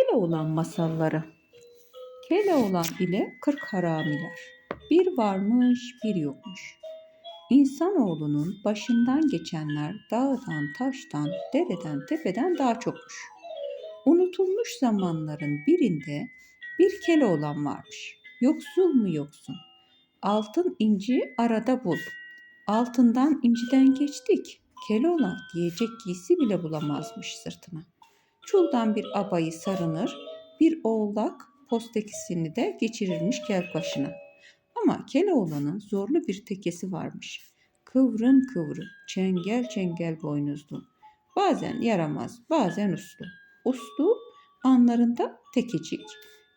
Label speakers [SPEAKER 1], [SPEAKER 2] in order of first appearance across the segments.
[SPEAKER 1] Keloğlan masalları. Keloğlan ile kırk haramiler. Bir varmış, bir yokmuş. İnsanoğlunun başından geçenler dağdan, taştan, dereden, tepeden daha çokmuş. Unutulmuş zamanların birinde bir Keloğlan varmış. Yoksul mu yoksun? Altın inci arada bul. Altından inciden geçtik. Keloğlan diyecek giysi bile bulamazmış sırtına. Çuldan bir abayı sarınır, bir oğlak postekisini de geçirirmiş kel başına. Ama Keloğlan'ın zorlu bir tekesi varmış. Kıvrım kıvrım, çengel çengel boynuzlu. Bazen yaramaz, bazen uslu. Uslu anlarında tekecik.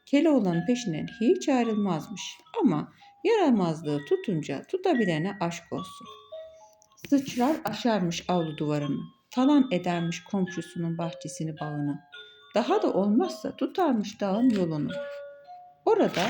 [SPEAKER 1] Keloğlan'ın peşinden hiç ayrılmazmış. Ama yaramazlığı tutunca tutabilene aşk olsun. Sıçrar aşarmış avlu duvarını. Talan edermiş komşusunun bahçesini bağını. Daha da olmazsa tutarmış dağın yolunu. Orada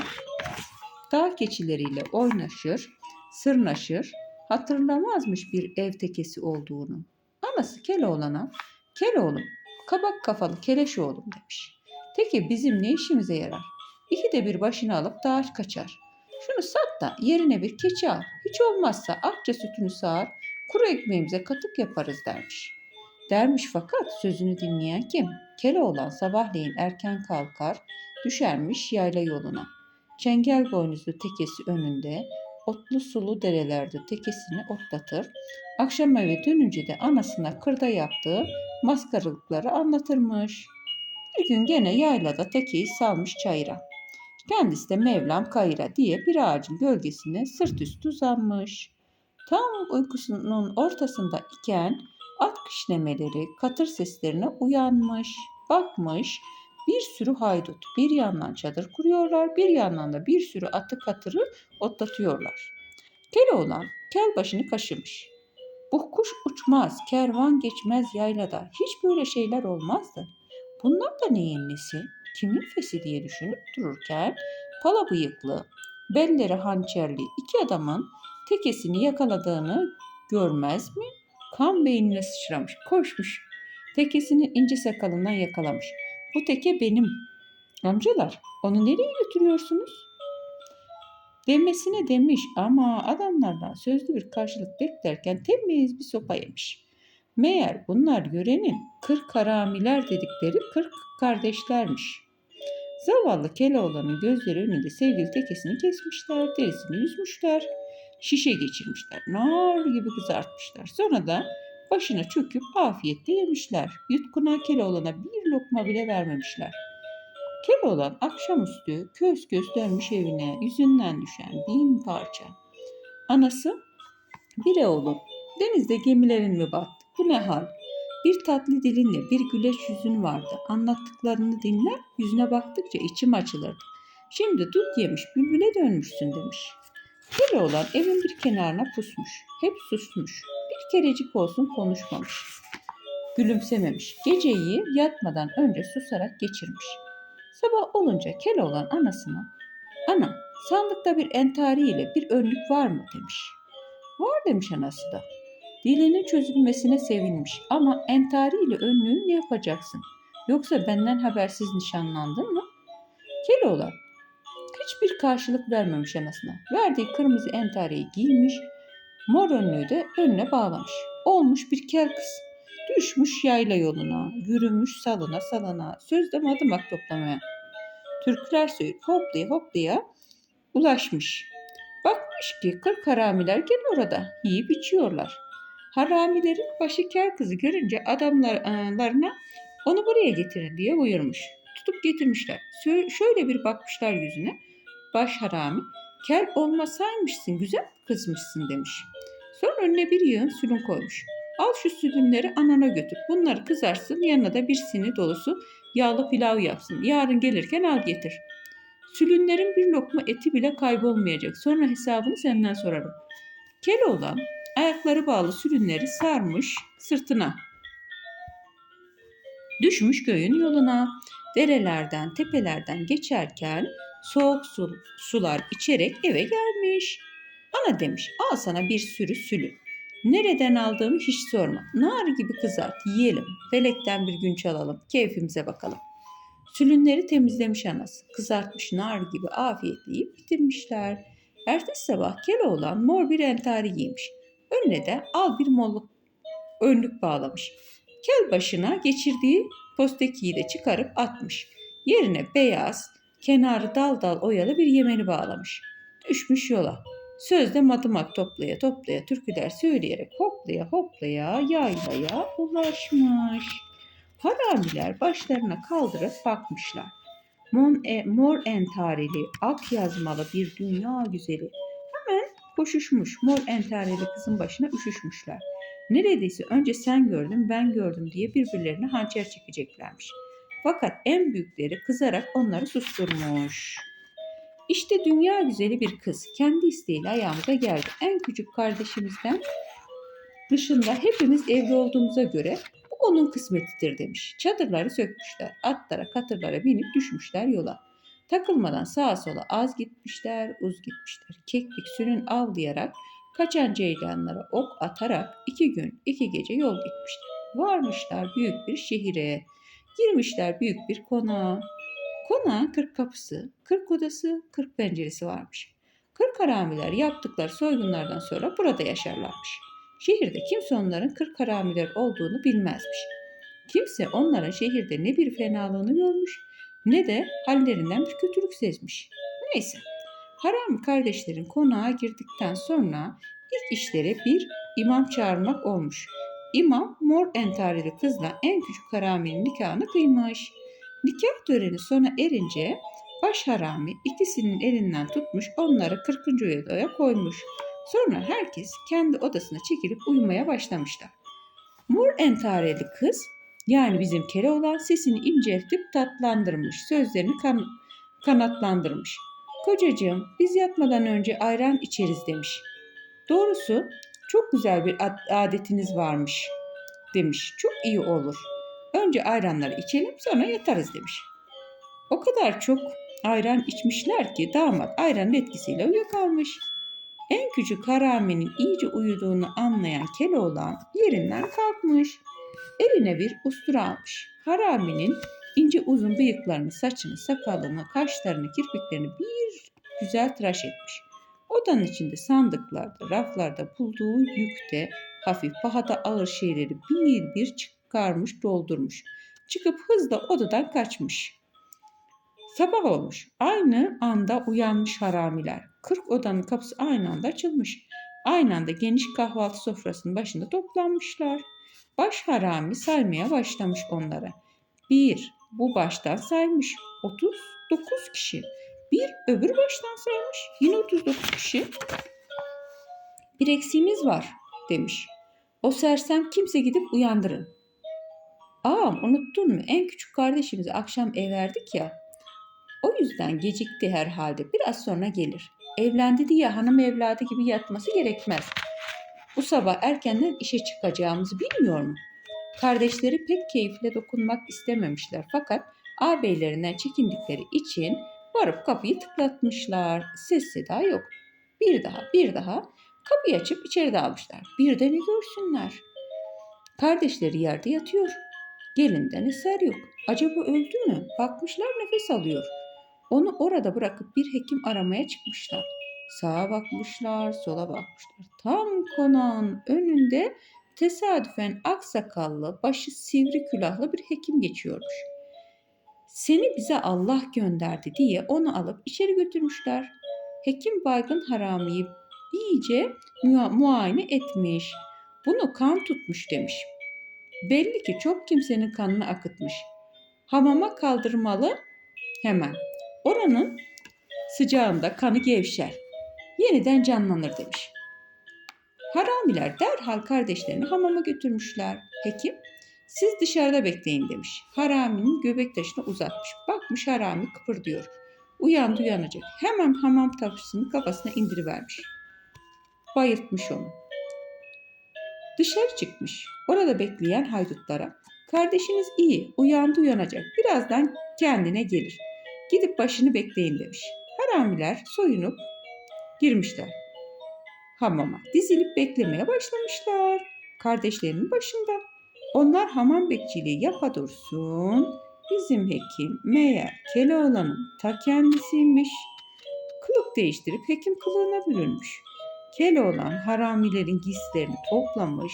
[SPEAKER 1] dağ keçileriyle oynaşır, sırnaşır, hatırlamazmış bir ev tekesi olduğunu. Anası Keloğlan'a, Keloğlum, kabak kafalı keleş oğlum demiş. Teki bizim ne işimize yarar? İki de bir başını alıp dağa kaçar. Şunu sat da yerine bir keçi al. Hiç olmazsa akça sütünü sağar, kuru ekmeğimize katık yaparız dermiş. Dermiş fakat sözünü dinleyen kim? Keloğlan sabahleyin erken kalkar, düşermiş yayla yoluna. Çengel boynuzlu tekesi önünde, otlu sulu derelerde tekesini otlatır. Akşam eve dönünce de anasına kırda yaptığı maskaralıkları anlatırmış. Bir gün gene yaylada tekeyi salmış çayıra. Kendisi de Mevlam kayıra diye bir ağacın gölgesine sırt üstü uzanmış. Tam uykusunun ortasında iken at kişnemeleri, katır seslerine uyanmış, bakmış, bir sürü haydut bir yandan çadır kuruyorlar, bir yandan da bir sürü atı katırı otlatıyorlar. Keloğlan kel başını kaşımış. Bu kuş uçmaz, kervan geçmez yaylada. Hiç böyle şeyler olmazdı. Bunlar da neyin nesi? Kimin fesi diye düşünüp dururken pala bıyıklı, belleri hançerli iki adamın tekesini yakaladığını görmez mi? Kan beynine sıçramış, koşmuş. Tekesinin ince sakalından yakalamış. Bu teke benim. Amcalar, onu nereye götürüyorsunuz? Demesine demiş ama adamlardan sözlü bir karşılık beklerken temiz bir sopa yemiş. Meğer bunlar yörenin kırk haramiler dedikleri kırk kardeşlermiş. Zavallı Keloğlan'ın gözleri önünde sevgili tekesini kesmişler, derisini yüzmüşler, şişe geçirmişler, nar gibi kızartmışlar. Sonra da başına çöküp afiyetle yemişler. Yutkuna Keloğlan'a bir lokma bile vermemişler. Keloğlan akşamüstü köz köz dönmüş evine, yüzünden düşen bin parça. Anası, bir oğlum, denizde gemilerin mi battı? Bu ne hal? Bir tatlı dilinle bir güleç yüzün vardı. Anlattıklarını dinler, yüzüne baktıkça içim açılırdı. Şimdi dut yemiş, bülbüle dönmüşsün demiş. Keloğlan evin bir kenarına pusmuş. Hep susmuş. Bir kerecik olsun konuşmamış. Gülümsememiş. Geceyi yatmadan önce susarak geçirmiş. Sabah olunca Keloğlan anasına Ana sandıkta bir entari ile bir önlük var mı demiş. Var demiş anası da. Dilinin çözülmesine sevinmiş ama entari ile önlüğü ne yapacaksın? Yoksa benden habersiz nişanlandın mı? Keloğlan hiçbir karşılık vermemiş anasına. Verdiği kırmızı entariyi giymiş, mor önlüğü de önüne bağlamış. Olmuş bir kel kız. Düşmüş yayla yoluna, yürümüş salına salına, sözde madımak toplamaya. Türküler söyleyip hoplaya hoplaya ulaşmış. Bakmış ki kırk haramiler gene orada yiyip içiyorlar. Haramilerin başı kel kızı görünce adamlarına onu buraya getirin diye buyurmuş. Tutup getirmişler. Şöyle bir bakmışlar yüzüne. Baş harami, kel olmasaymışsın, güzel kızmışsın demiş. Sonra önüne bir yığın sülün koymuş. Al şu sülünleri anana götür. Bunları kızarsın, yanına da bir sini dolusu yağlı pilav yapsın. Yarın gelirken al getir. Sülünlerin bir lokma eti bile kaybolmayacak. Sonra hesabını senden sorarım. Keloğlan ayakları bağlı sülünleri sarmış sırtına. Düşmüş köyün yoluna. Derelerden, tepelerden geçerken soğuk su, sular içerek eve gelmiş. Ana demiş al sana bir sürü sülün. Nereden aldığımı hiç sorma. Nar gibi kızart, yiyelim. Felekten bir gün çalalım, keyfimize bakalım. Sülünleri temizlemiş anası. Kızartmış nar gibi afiyetle yiyip bitirmişler. Ertesi sabah Keloğlan mor bir entari giymiş. Önüne de al bir molluk önlük bağlamış. Kel başına geçirdiği postekiyi de çıkarıp atmış. Yerine beyaz, kenarı dal dal oyalı bir yemeni bağlamış. Düşmüş yola. Sözde madımak toplaya toplaya türküler söyleyerek hoplaya hoplaya yaylaya ulaşmış. Haramiler başlarına kaldırıp bakmışlar. Mon e, mor entareli, ak yazmalı bir dünya güzeli. Hemen koşuşmuş mor entareli kızın başına üşüşmüşler. Neredeyse önce sen gördün ben gördüm diye birbirlerine hançer çekeceklermiş. Fakat en büyükleri kızarak onları susturmuş. İşte dünya güzeli bir kız kendi isteğiyle ayağımıza geldi. En küçük kardeşimizden dışında hepimiz evli olduğumuza göre bu onun kısmetidir demiş. Çadırları sökmüşler. Atlara katırlara binip düşmüşler yola. Takılmadan sağa sola az gitmişler, uz gitmişler. Keklik sürün avlayarak kaçan ceylanlara ok atarak iki gün iki gece yol gitmişler. Varmışlar büyük bir şehire. Girmişler büyük bir konağa. Konağın kırk kapısı, kırk odası, kırk penceresi varmış. Kırk haramiler yaptıkları soygunlardan sonra burada yaşarlarmış. Şehirde kimse onların kırk haramiler olduğunu bilmezmiş. Kimse onların şehirde ne bir fenalığını görmüş ne de hallerinden bir kötülük sezmiş. Neyse, harami kardeşlerin konağa girdikten sonra ilk işleri bir imam çağırmak olmuş. İmam mor entarili kızla en küçük haraminin nikahını kıymış. Nikah töreni sona erince baş harami ikisinin elinden tutmuş onları 40. odaya koymuş. Sonra herkes kendi odasına çekilip uyumaya başlamışlar. Mor entareli kız yani bizim Keloğlan sesini inceltip tatlandırmış, sözlerini kan kanatlandırmış. Kocacığım biz yatmadan önce ayran içeriz demiş. Doğrusu çok güzel bir adetiniz varmış demiş. Çok iyi olur. Önce ayranları içelim sonra yatarız demiş. O kadar çok ayran içmişler ki damat ayranın etkisiyle uyuyakalmış. En küçük haraminin iyice uyuduğunu anlayan Keloğlan yerinden kalkmış. Eline bir ustura almış. Haraminin ince uzun bıyıklarını, saçını, sakalını, kaşlarını, kirpiklerini bir güzel tıraş etmiş. Odanın içinde sandıklarda, raflarda bulduğu yükte hafif, pahada ağır şeyleri bir bir çıkarmış, doldurmuş. Çıkıp hızla odadan kaçmış. Sabah olmuş. Aynı anda uyanmış haramiler. Kırk odanın kapısı aynı anda açılmış. Aynı anda geniş kahvaltı sofrasının başında toplanmışlar. Baş harami saymaya başlamış onlara. Bir, bu baştan saymış. 39 kişi. Öbür baştan saymış. Yine 39 kişi. Bir eksiğimiz var demiş. O sersem kimse gidip uyandırın. Ağam unuttun mu? En küçük kardeşimizi akşam ev verdik ya. O yüzden gecikti herhalde. Biraz sonra gelir. Evlendi diye hanım evladı gibi yatması gerekmez. Bu sabah erkenden işe çıkacağımızı bilmiyor mu? Kardeşleri pek keyifle dokunmak istememişler fakat ağabeylerinden çekindikleri için varıp kapıyı tıklatmışlar. Ses seda yok. Bir daha bir daha kapıyı açıp içeri dalmışlar. Bir de ne görsünler. Kardeşleri yerde yatıyor. Gelinden eser yok. Acaba öldü mü? Bakmışlar nefes alıyor. Onu orada bırakıp bir hekim aramaya çıkmışlar. Sağa bakmışlar, sola bakmışlar. Tam konağın önünde tesadüfen aksakallı, başı sivri külahlı bir hekim geçiyormuş. Seni bize Allah gönderdi diye onu alıp içeri götürmüşler. Hekim baygın haramiyi iyice mua- muayene etmiş. Bunu kan tutmuş demiş. Belli ki çok kimsenin kanını akıtmış. Hamama kaldırmalı hemen. Oranın sıcağında kanı gevşer. Yeniden canlanır demiş. Haramiler derhal kardeşlerini hamama götürmüşler. Hekim siz dışarıda bekleyin demiş. Haraminin göbek taşını uzatmış. Bakmış harami kıpırdıyor. Uyandı uyanacak. Hemen hamam taşısını kafasına indirivermiş. Bayıltmış onu. Dışarı çıkmış. Orada bekleyen haydutlara. Kardeşiniz iyi, uyandı uyanacak. Birazdan kendine gelir. Gidip başını bekleyin demiş. Haramiler soyunup girmişler hamama. Dizilip beklemeye başlamışlar. Kardeşlerinin başında. Onlar hamam bekçiliği yapa dursun. Bizim hekim meğer Keloğlan'ın ta kendisiymiş. Kılık değiştirip hekim kılığına bürünmüş. Keloğlan haramilerin giysilerini toplamış,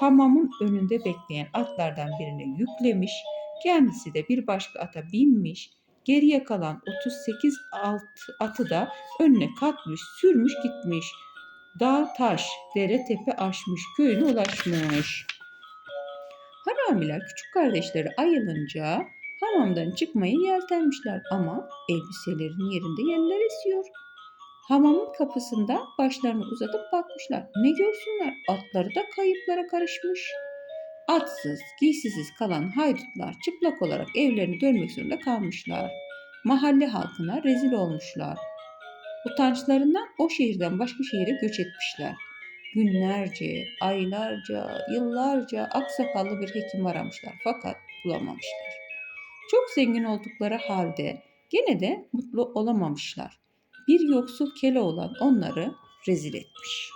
[SPEAKER 1] hamamın önünde bekleyen atlardan birine yüklemiş, kendisi de bir başka ata binmiş, geriye kalan 38 alt atı da önüne katmış, sürmüş gitmiş. Dağ, taş, dere, tepe aşmış, köyüne ulaşmış. Haramiler küçük kardeşleri ayılınca hamamdan çıkmayı yeltenmişler ama elbiselerinin yerinde yeller esiyor. Hamamın kapısında başlarını uzatıp bakmışlar. Ne görsünler? Atları da kayıplara karışmış. Atsız, giysisiz kalan haydutlar çıplak olarak evlerine dönmek zorunda kalmışlar. Mahalle halkına rezil olmuşlar. Utançlarından o şehirden başka şehire göç etmişler. Günlerce, aylarca, yıllarca aksakallı bir hekim aramışlar fakat bulamamışlar. Çok zengin oldukları halde gene de mutlu olamamışlar. Bir yoksul Keloğlan onları rezil etmiş.